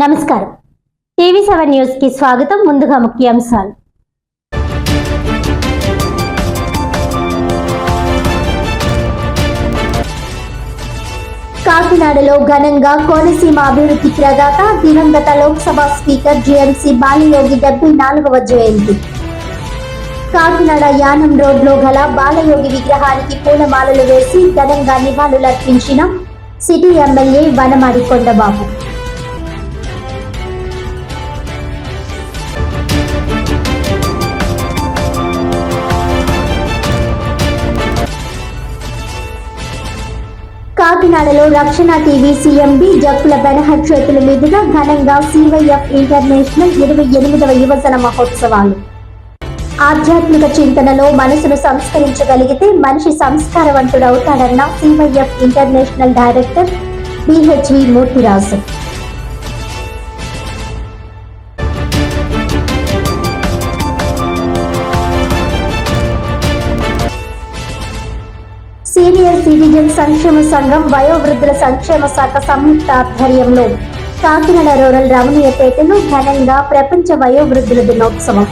నమస్కారం. TV seven న్యూస్కి స్వాగతం. ముందుగా ముఖ్యాంశాలు. కాకినాడలో ఘనంగా కోనసీమ అభివృద్ధి ప్రదాత దివంగత లోక్సభ స్పీకర్ జిఎంసి బాలయోగి డెబ్బై నాలుగవ జయంతి. కాకినాడ యానం రోడ్లో గల బాలయోగి విగ్రహానికి పూలమాలలు వేసి ఘనంగా నివాళులర్పించిన సిటీ ఎమ్మెల్యే వనమాడి కొండబాబు. కాకినాడలో రక్షణ టీవీ సీఎంబి జక్కుల బెనహర్ చేతుల మీదుగా ఘనంగా సివైఎఫ్ ఇంటర్నేషనల్ ఇరవై ఎనిమిదవ యువజన మహోత్సవాలు. ఆధ్యాత్మిక చింతనలో మనసును సంస్కరించగలిగితే మనిషి సంస్కారవంతుడవుతాడన్న CYF international director BHV Murthyraju. Senior citizen సంక్షేమ సంఘం వయోవృద్ధుల సంక్షేమ శాఖ సంయుక్త ఆధ్వర్యంలో కాకినాడ రూరల్ రమణీయపేటలో ఘనంగా ప్రపంచ వయోవృద్ధుల దినోత్సవం.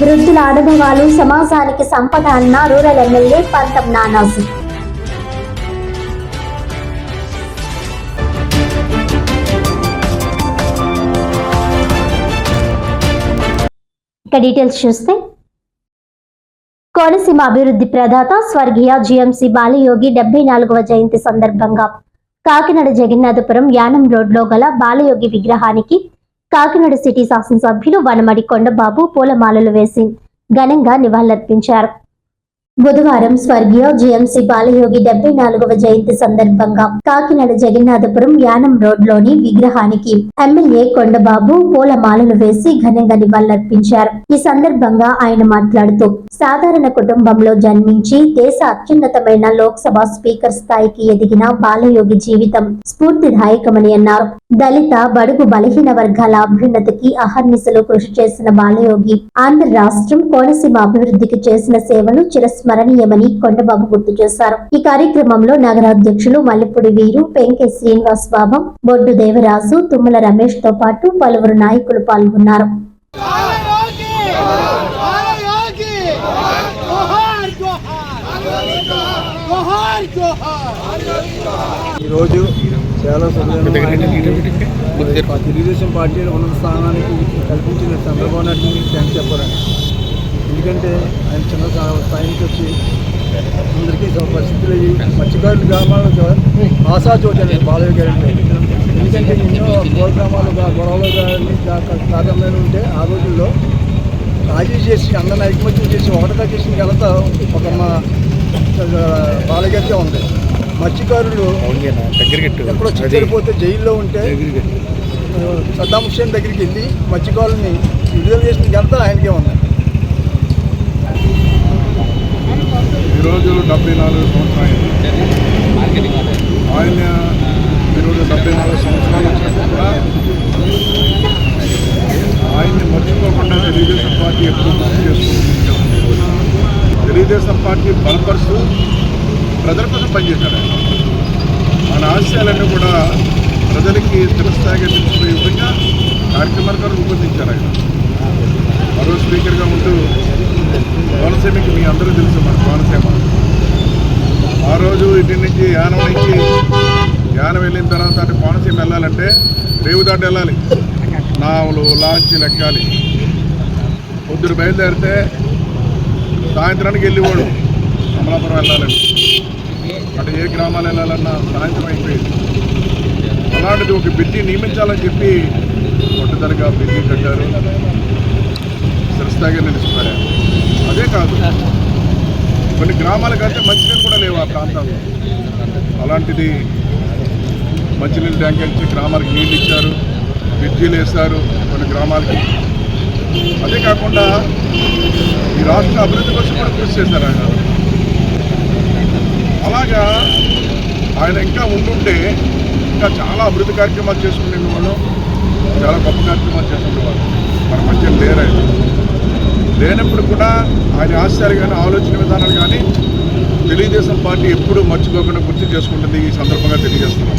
వృద్ధుల అనుభవాలు సమాజానికి సంపద అన్న రూరల్ ఎమ్మెల్యే పంతం నానాజీ. ఇక డీటెయిల్స్ చూస్తే కోనసీమ అభివృద్ధి ప్రదాత స్వర్గీయ జిఎంసి బాలయోగి డెబ్బై నాలుగవ జయంతి సందర్భంగా కాకినాడ జగన్నాథపురం యానం రోడ్లో గల బాలయోగి విగ్రహానికి కాకినాడ సిటీ శాసనసభ్యులు వనమడి కొండబాబు పూలమాలలు వేసి ఘనంగా నివాళులర్పించారు. బుధవారం స్వర్గీయ జిఎంసి బాలయోగి డెబ్బై నాలుగవ జయంతి సందర్భంగా కాకినాడ జగన్నాథపురం యానం రోడ్లోని విగ్రహానికి ఎమ్మెల్యే కొండబాబు పూలమాలలు వేసి ఘనంగా నివాళులర్పించారు. ఈ సందర్భంగా ఆయన మాట్లాడుతూ సాధారణ కుటుంబంలో జన్మించి దేశ అత్యున్నతమైన లోక్సభ స్పీకర్ స్థాయికి ఎదిగిన బాలయోగి జీవితం స్ఫూర్తిదాయకమని అన్నారు. దళిత బడుగు బలహీన వర్గాల అభ్యున్నతికి అహర్నిశలు కృషి చేసిన బాలయోగి ఆంధ్ర రాష్ట్రం కోనసీమ అభివృద్ధికి చేసిన సేవలు చిరస్మరణీయమని కొండబాబు గుర్తు చేశారు. ఈ కార్యక్రమంలో నగరాధ్యక్షులు మల్లెపూడి వీరు పెంకె శ్రీనివాస్ బాబం బొడ్డు దేవరాజు తుమ్మల రమేష్తో పాటు పలువురు నాయకులు పాల్గొన్నారు. ఈరోజు చాలా సందర్భంగా తెలుగుదేశం పార్టీ ఉన్నత స్థానానికి కల్పించిన చంద్రబాబు నాయుడు థ్యాంక్స్ చెప్పాలండి. ఎందుకంటే ఆయన చిన్న స్థా- స్థాయి నుంచి వచ్చి అందరికీ పరిస్థితులు అయ్యి మత్స్యకారుల ఆశా చోటండి బాలయ్య గారు అంటే ఎందుకంటే ఎన్నో ప్రోగ్రామాలు గొడవలు కానీ కార్యక్రమాలు ఉంటే ఆ రోజుల్లో రాజీ చేసి అందరిని ఐకమత్యం చేసి ఒకటిగా చేసిన ఘనత ఒక మా బాలయ్యకే ఉంది. మత్స్యకారులు ఎక్కడో చనిపోతే జైల్లో ఉంటే సద్దాం హుస్సేన్ దగ్గరికి వెళ్ళి మత్స్యకారుల్ని విడుదల చేసిన ఘనత ఆయనకే ఉంది. ఈరోజు డెబ్బై నాలుగు సంవత్సరాలు ఆయన ఈరోజు డెబ్బై నాలుగు సంవత్సరాలు కూడా ఆయన్ని మర్చిపోకుండా తెలుగుదేశం పార్టీ ఎప్పుడు గుర్తు చేసుకుంటుంది తెలుగుదేశం పార్టీ బలపరుస్తూ ప్రజల కోసం పనిచేశారు ఆయన. మన ఆశయాలన్నీ కూడా ప్రజలకి చిరస్థాయిగా తెలిసిపోయే విధంగా కార్యక్రమాలు కూడా రూపొందించారు ఆయన. మరో స్పీకర్గా ఉంటూ కోనసీమకి మీ అందరూ తెలుసు మన కోనసీమ ఆ రోజు నుంచి యానం నుంచి యానం వెళ్ళిన తర్వాత అటు కోనసీమ వెళ్ళాలంటే రేవుదాటి వెళ్ళాలి. నావలు లాంచీలు ఎక్కాలి. పొద్దున బయలుదేరితే సాయంత్రానికి వెళ్ళేవాడు అమలాపురం వెళ్ళాలండి అటు ఏ గ్రామాలు వెళ్ళాలన్నా సాయంత్రం అయిపోయింది. అలాంటిది ఒక బిడ్డి నియమించాలని చెప్పి పట్టుదలగా బిడ్డి కట్టారు. చిరస్థాయిగా నిలిచిపోయారు కొన్ని గ్రామాలకు అయితే మంచినీళ్ళు కూడా లేవు ఆ ప్రాంతాల్లో అలాంటిది మంచినీళ్ళు ట్యాంక్ ఇచ్చి గ్రామాలకు నీళ్ళు ఇచ్చారు బ్రిడ్జీలు వేస్తారు కొన్ని గ్రామాలకి. అదే కాకుండా ఈ రాష్ట్ర అభివృద్ధి కోసం కూడా కృషి చేశారు ఆయన. అలాగా ఆయన ఇంకా ఉండుంటే ఇంకా చాలా అభివృద్ధి కార్యక్రమాలు చేసుకునే వాళ్ళు చాలా గొప్ప కార్యక్రమాలు చేసుకునేవాళ్ళు. మన మధ్య లేరు ఆయన. లేనప్పుడు కూడా ఆయన ఆశయాలు కానీ ఆలోచన విధానాలు కానీ తెలుగుదేశం పార్టీ ఎప్పుడూ మర్చిపోకుండా గుర్తు చేసుకుంటుంది ఈ సందర్భంగా తెలియజేస్తున్నాం.